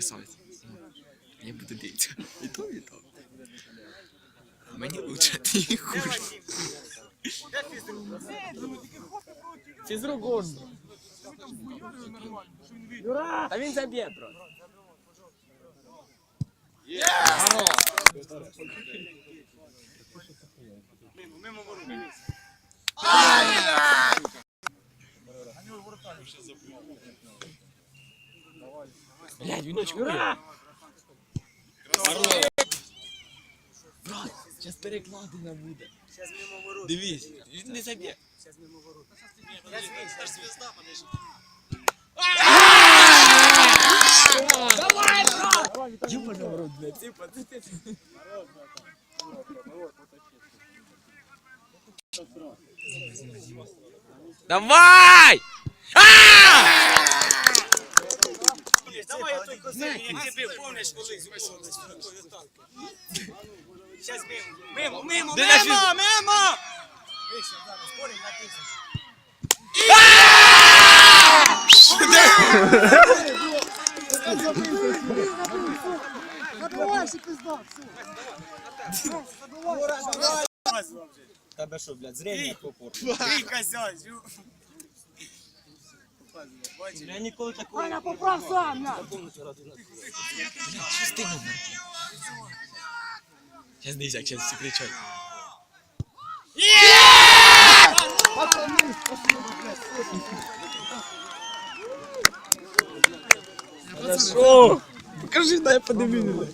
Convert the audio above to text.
красавець. Я буду дивитися. І то, і то. Мені лучше, ти хуже. Фізрук гордо. Та він заб'є просто. Блядь, він очкує. Брат, зараз перекладина буде. Дивись, він не заб'є. Ёбаный в рот, блядь, типа, ты, ты, ты. Давай! Давай я Просив, як ти бив, помниш, колись вийшов з такої атаки. Зараз мимо, мимо, мимо, мимо, мимо! Вийшов зараз, поряд на тисячу. Тебе що, блядь, зрення попор? Ти козязь! Я ніколи такого. Аня, поправ сам! Сейчас дивись, як зараз кричать. Хорошо. Покажи, дай подивлю.